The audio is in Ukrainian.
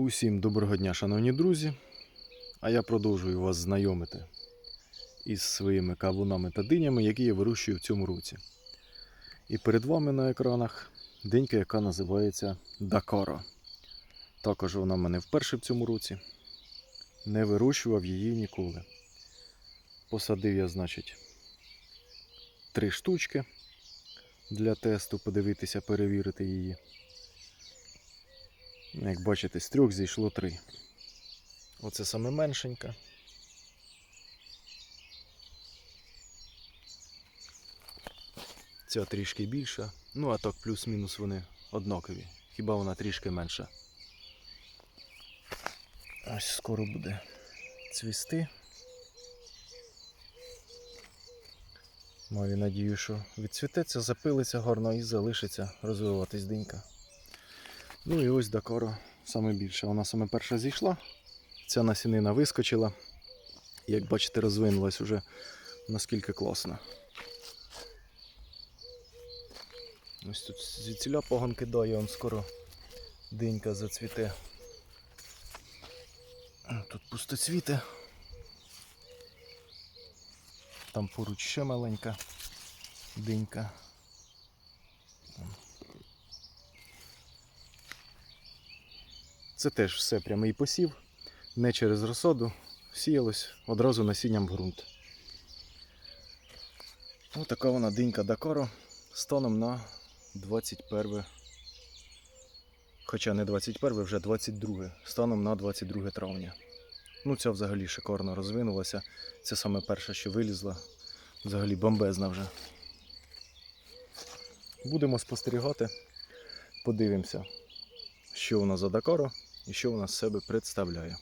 Усім доброго дня, шановні друзі. А я продовжую вас знайомити із своїми кавунами та динями, які я вирощую в цьому році. І перед вами на екранах денька, яка називається Дакаро. Також вона в мене вперше в цьому році. Не вирощував її ніколи. Посадив я, значить, три штучки для тесту, подивитися, перевірити її. Як бачите, з трьох зійшло три. Оце саме меншенька. Ця трішки більша. Ну, а так плюс-мінус вони однакові. Хіба вона трішки менша. Ось скоро буде цвісти. Маю надію, що відцвітеться, запилиться гарно і залишиться розвиватись динька. Ну і ось Дакоро саме більше. Вона саме перша зійшла. Ця насінина вискочила. Як бачите, розвинулась уже наскільки класно. Ось тут звідсіля погон кидає, он скоро динька зацвіте. Тут пустоцвіте. Там поруч ще маленька динька. Це теж все прямий посів, не через розсаду, сіялось одразу насінням в ґрунт. Ось така вона динька Дакаро станом на 21. Хоча не 21, вже 22, станом на 22 травня. Ну, ця взагалі шикарно розвинулася. Це саме перша, що вилізла. Взагалі бомбезна вже. Будемо спостерігати, подивимося, що вона за Дакаро і що вона з себе представляє.